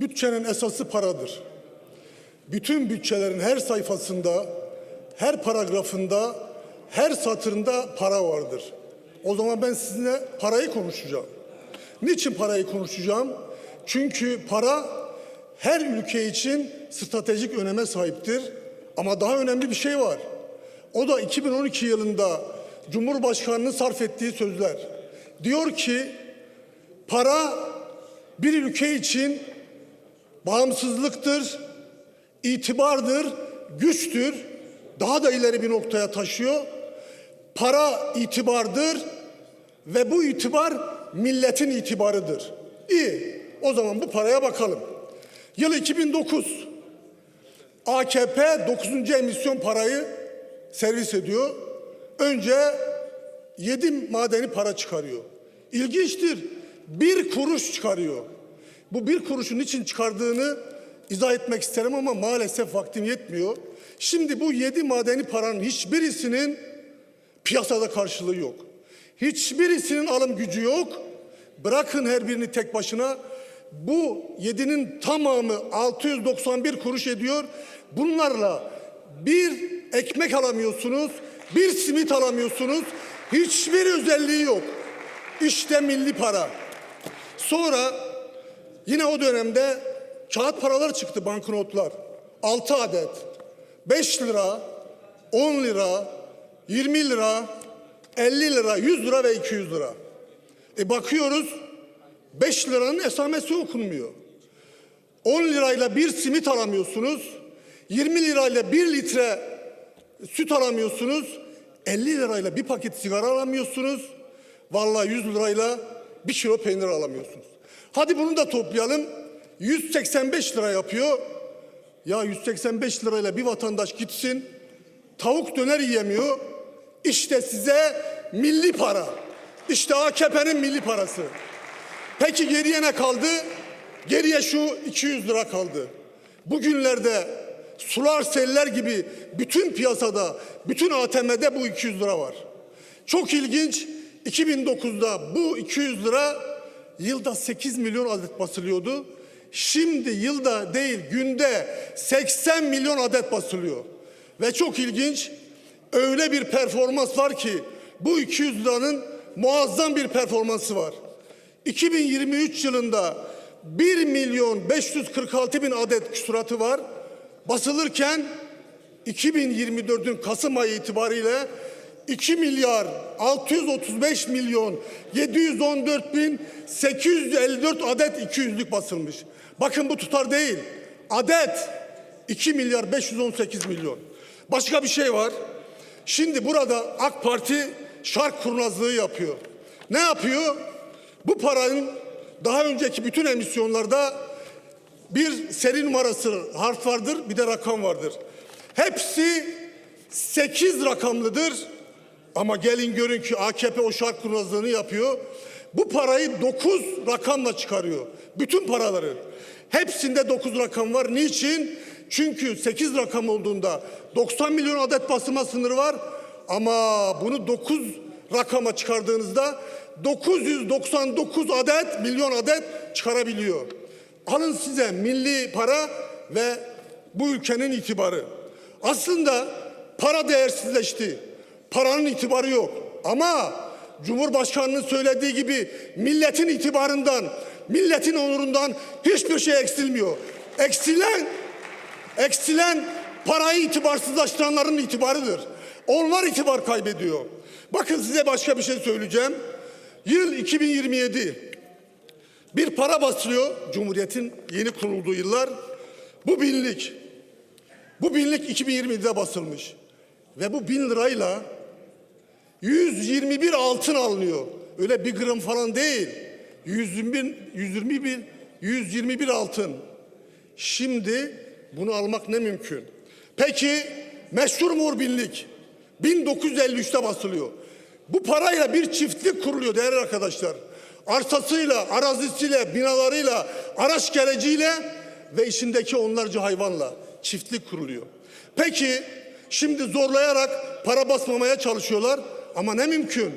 Bütçenin esası paradır. Bütün bütçelerin her sayfasında, her paragrafında, her satırında para vardır. O zaman ben sizinle parayı konuşacağım. Niçin parayı konuşacağım? Çünkü para her ülke için stratejik öneme sahiptir. Ama daha önemli bir şey var. O da 2012 yılında Cumhurbaşkanı'nın sarf ettiği sözler. Diyor ki para bir ülke için bağımsızlıktır, itibardır, güçtür. Daha da ileri bir noktaya taşıyor. Para itibardır ve bu itibar milletin itibarıdır. İyi. O zaman bu paraya bakalım. Yıl 2009. AKP 9. emisyon parayı servis ediyor. Önce 7 madeni para çıkarıyor. İlginçtir. Bir kuruş çıkarıyor. Bu bir kuruşun için çıkardığını izah etmek isterim ama maalesef vaktim yetmiyor. Şimdi bu yedi madeni paranın hiçbirisinin piyasada karşılığı yok. Hiçbirisinin alım gücü yok. Bırakın her birini tek başına. Bu yedinin tamamı 691 kuruş ediyor. Bunlarla bir ekmek alamıyorsunuz, bir simit alamıyorsunuz. Hiçbir özelliği yok. İşte milli para. Sonra yine o dönemde kağıt paralar çıktı banknotlar. 6 adet. 5 lira, 10 lira, 20 lira, 50 lira, 100 lira ve 200 lira. E bakıyoruz 5 liranın esamesi okunmuyor. 10 lirayla bir simit alamıyorsunuz. 20 lirayla bir litre süt alamıyorsunuz. 50 lirayla bir paket sigara alamıyorsunuz. Vallahi 100 lirayla bir kilo peynir alamıyorsunuz. Hadi bunu da toplayalım. 185 lira yapıyor. Ya 185 lirayla bir vatandaş gitsin tavuk döner yiyemiyor. İşte size milli para. İşte AKP'nin milli parası. Peki geriye ne kaldı? Geriye şu 200 lira kaldı. Bugünlerde sular seller gibi bütün piyasada, bütün ATM'de bu 200 lira var. Çok ilginç. 2009'da bu 200 lira yılda 8 milyon adet basılıyordu. Şimdi yılda değil günde 80 milyon adet basılıyor. Ve çok ilginç öyle bir performans var ki bu 200 liranın muazzam bir performansı var. 2023 yılında 1 milyon 546 bin adet küsuratı var. Basılırken 2024'ün Kasım ayı itibariyle 2 milyar 635 milyon 714 bin 854 adet 200'lük basılmış. Bakın bu tutar değil. Adet 2 milyar 518 milyon. Başka bir şey var. Şimdi burada AK Parti şark kurnazlığı yapıyor. Ne yapıyor? Bu paranın daha önceki bütün emisyonlarda bir seri numarası harf vardır, bir de rakam vardır. Hepsi 8 rakamlıdır. Ama gelin görün ki AKP o şark kurnazlığını yapıyor. Bu parayı 9 rakamla çıkarıyor. Bütün paraları. Hepsinde 9 rakam var. Niçin? Çünkü 8 rakam olduğunda 90 milyon adet basılma sınırı var. Ama bunu 9 rakama çıkardığınızda 999 adet, milyon adet çıkarabiliyor. Alın size milli para ve bu ülkenin itibarı. Aslında para değersizleşti. Paranın itibarı yok. Ama Cumhurbaşkanının söylediği gibi milletin itibarından, milletin onurundan hiçbir şey eksilmiyor. Eksilen, eksilen parayı itibarsızlaştıranların itibarıdır. Onlar itibar kaybediyor. Bakın size başka bir şey söyleyeceğim. Yıl 2027. Bir para basılıyor Cumhuriyet'in yeni kurulduğu yıllar. Bu binlik. Bu binlik 2020'de basılmış. Ve bu bin lirayla 121 altın alınıyor. Öyle bir gram falan değil. 121, 121, 121 altın. Şimdi bunu almak ne mümkün? Peki meşhur mor binlik 1953'te basılıyor. Bu parayla bir çiftlik kuruluyor değerli arkadaşlar. Arsasıyla, arazisiyle, binalarıyla, araç gereciyle ve içindeki onlarca hayvanla çiftlik kuruluyor. Peki şimdi zorlayarak para basmamaya çalışıyorlar ama ne mümkün?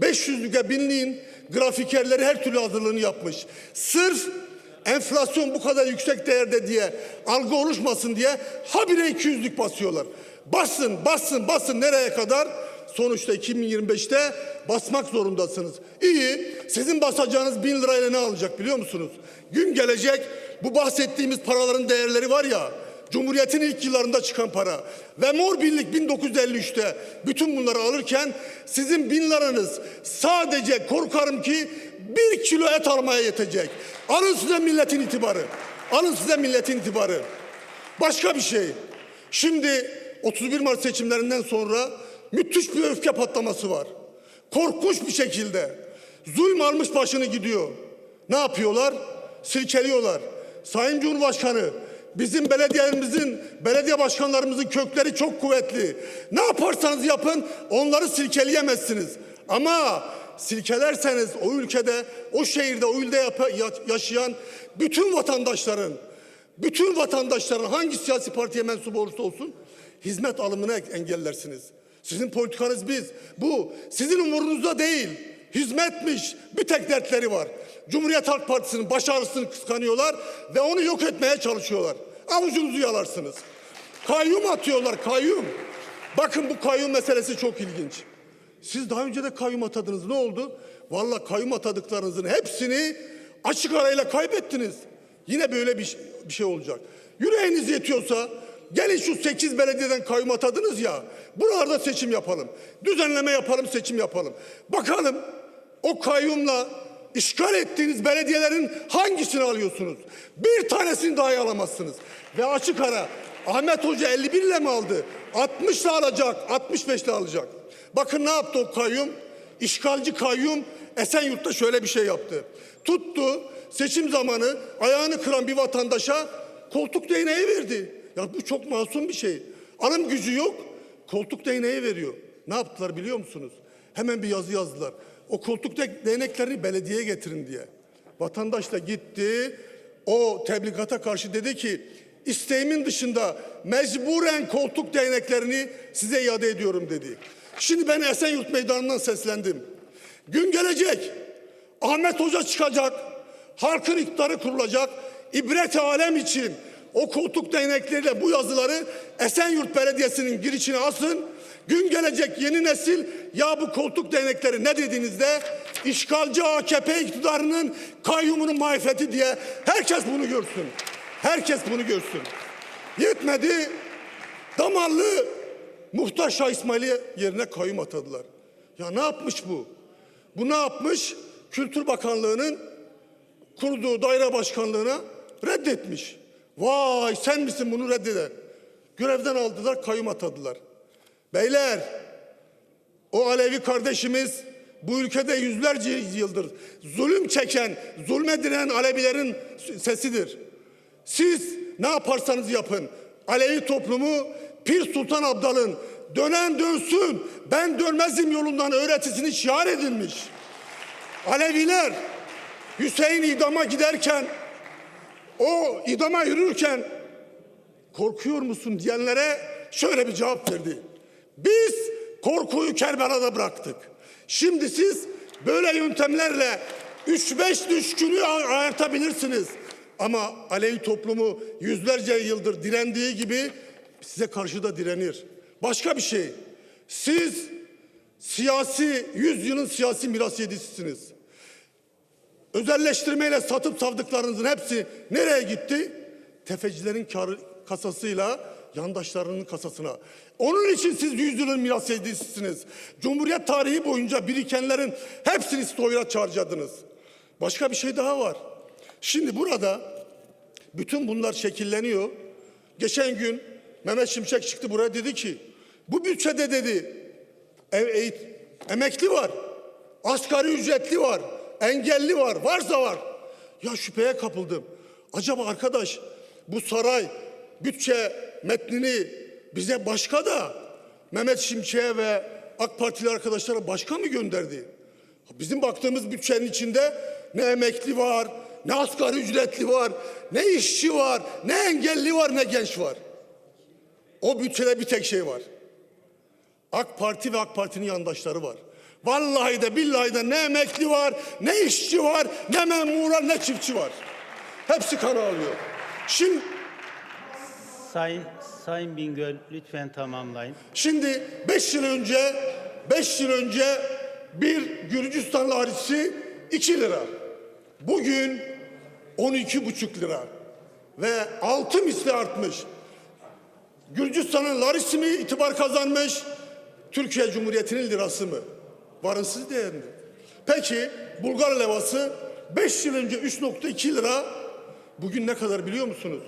500'lüke binliğin grafikerleri her türlü hazırlığını yapmış. Sırf enflasyon bu kadar yüksek değerde diye algı oluşmasın diye habire 200'lük basıyorlar. Basın, basın, basın nereye kadar? Sonuçta 2025'te basmak zorundasınız. İyi, sizin basacağınız bin lirayla ne alacak biliyor musunuz? Gün gelecek bu bahsettiğimiz paraların değerleri var ya, Cumhuriyet'in ilk yıllarında çıkan para ve Mor Birlik 1953'te bütün bunları alırken sizin bin liranız sadece korkarım ki bir kilo et almaya yetecek. Alın size milletin itibarı. Alın size milletin itibarı. Başka bir şey. Şimdi 31 Mart seçimlerinden sonra müthiş bir öfke patlaması var. Korkunç bir şekilde zulm almış başını gidiyor. Ne yapıyorlar? Silkeliyorlar. Sayın Cumhurbaşkanı bizim belediyelerimizin, belediye başkanlarımızın kökleri çok kuvvetli. Ne yaparsanız yapın onları silkeleyemezsiniz. Ama silkelerseniz o ülkede, o şehirde, o ilde yaşayan bütün vatandaşların bütün vatandaşların hangi siyasi partiye mensup olursa olsun hizmet alımını engellersiniz. Sizin politikanız biz. Bu sizin umurunuzda değil. Hizmetmiş. Bir tek dertleri var. Cumhuriyet Halk Partisi'nin başarısını kıskanıyorlar ve onu yok etmeye çalışıyorlar. Avucunuzu yalarsınız. Kayyum atıyorlar, kayyum. Bakın bu kayyum meselesi çok ilginç. Siz daha önce de kayyum atadınız. Ne oldu? Vallahi kayyum atadıklarınızın hepsini açık arayla kaybettiniz. Yine böyle bir, bir şey olacak. Yüreğiniz yetiyorsa gelin şu 8 belediyeden kayyum atadınız ya. Buralarda seçim yapalım. Düzenleme yapalım, seçim yapalım. Bakalım o kayyumla işgal ettiğiniz belediyelerin hangisini alıyorsunuz? Bir tanesini dahi alamazsınız. Ve açık ara Ahmet Hoca 51 ile mi aldı? 60 ile alacak, 65 ile alacak. Bakın ne yaptı o kayyum? İşgalci kayyum Esenyurt'ta şöyle bir şey yaptı. Tuttu seçim zamanı ayağını kıran bir vatandaşa koltuk değneği verdi. Ya bu çok masum bir şey. Alım gücü yok. Koltuk değneği veriyor. Ne yaptılar biliyor musunuz? Hemen bir yazı yazdılar. O koltuk de- değneklerini belediyeye getirin diye. Vatandaş da gitti. O teblikata karşı dedi ki isteğimin dışında mecburen koltuk değneklerini size iade ediyorum dedi. Şimdi ben Esenyurt Meydanı'ndan seslendim. Gün gelecek. Ahmet Hoca çıkacak. Halkın iktidarı kurulacak. İbret alem için o koltuk değnekleriyle bu yazıları Esenyurt Belediyesi'nin girişine asın. Gün gelecek yeni nesil ya bu koltuk değnekleri ne dediğinizde işgalci AKP iktidarının kayyumunun marifeti diye herkes bunu görsün. Herkes bunu görsün. Yetmedi damarlı muhtar Şah İsmail'i yerine kayyum atadılar. Ya ne yapmış bu? Bu ne yapmış? Kültür Bakanlığı'nın kurduğu daire başkanlığına reddetmiş. Vay sen misin bunu reddeden? Görevden aldılar, kayyum atadılar. Beyler, o Alevi kardeşimiz bu ülkede yüzlerce yıldır zulüm çeken, zulmedilen Alevilerin sesidir. Siz ne yaparsanız yapın. Alevi toplumu Pir Sultan Abdal'ın dönen dönsün ben dönmezim yolundan öğretisini şiar edilmiş. Aleviler Hüseyin idama giderken o idama yürürken korkuyor musun diyenlere şöyle bir cevap verdi. Biz korkuyu Kerbela'da bıraktık. Şimdi siz böyle yöntemlerle 3-5 düşkünü ayartabilirsiniz. Ama Alevi toplumu yüzlerce yıldır direndiği gibi size karşı da direnir. Başka bir şey. Siz siyasi, yüzyılın siyasi miras yedisisiniz. Özelleştirmeyle satıp savdıklarınızın hepsi nereye gitti? Tefecilerin kar kasasıyla yandaşlarının kasasına. Onun için siz yüzyılın miras yedisisiniz. Cumhuriyet tarihi boyunca birikenlerin hepsini stoyrat harcadınız. Başka bir şey daha var. Şimdi burada bütün bunlar şekilleniyor. Geçen gün Mehmet Şimşek çıktı buraya dedi ki bu bütçede dedi ev, eğit, emekli var, asgari ücretli var, engelli var, varsa var. Ya şüpheye kapıldım. Acaba arkadaş bu saray bütçe metnini bize başka da Mehmet Şimşek'e ve AK Partili arkadaşlara başka mı gönderdi? Bizim baktığımız bütçenin içinde ne emekli var, ne asgari ücretli var, ne işçi var, ne engelli var, ne genç var. O bütçede bir tek şey var. AK Parti ve AK Parti'nin yandaşları var. Vallahi de billahi de ne emekli var, ne işçi var, ne memur var, ne çiftçi var. Hepsi kan ağlıyor. Şimdi Sayın Sayın Bingöl lütfen tamamlayın. Şimdi 5 yıl önce 5 yıl önce bir Gürcistan larisi 2 lira. Bugün 12,5 lira. Ve 6 misli artmış. Gürcistan'ın larisi mi itibar kazanmış? Türkiye Cumhuriyeti'nin lirası mı? Varınsız değerli. Peki Bulgar levası 5 yıl önce 3.2 lira bugün ne kadar biliyor musunuz?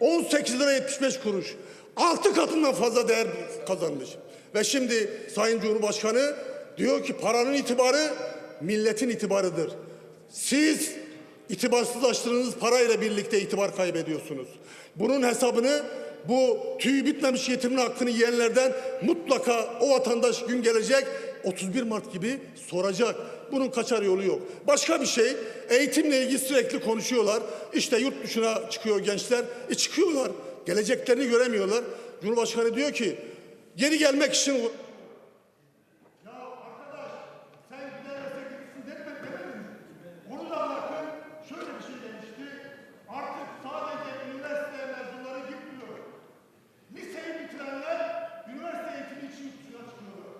18 lira 75 kuruş. 6 katından fazla değer kazanmış. Ve şimdi Sayın Cumhurbaşkanı diyor ki paranın itibarı milletin itibarıdır. Siz itibarsızlaştırdığınız parayla birlikte itibar kaybediyorsunuz. Bunun hesabını bu tüyü bitmemiş yetimin hakkını yiyenlerden mutlaka o vatandaş gün gelecek 31 Mart gibi soracak. Bunun kaçar yolu yok. Başka bir şey eğitimle ilgili sürekli konuşuyorlar. İşte yurt dışına çıkıyor gençler. E çıkıyorlar. Geleceklerini göremiyorlar. Cumhurbaşkanı diyor ki geri gelmek için sen giderse gitsin demek demedim. Onu da bırakın. Şöyle bir şey demişti. Artık sadece üniversite mezunları gitmiyor. Liseyi bitirenler üniversite eğitimi için yurt dışına çıkıyorlar.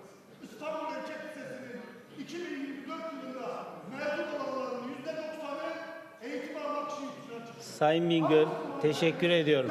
İstanbul Erkek Lisesi'nin 2024 yılında mezun olanların %90'ı eğitim almak için yurt dışına çıkıyor. Sayın Bingöl teşekkür ediyorum.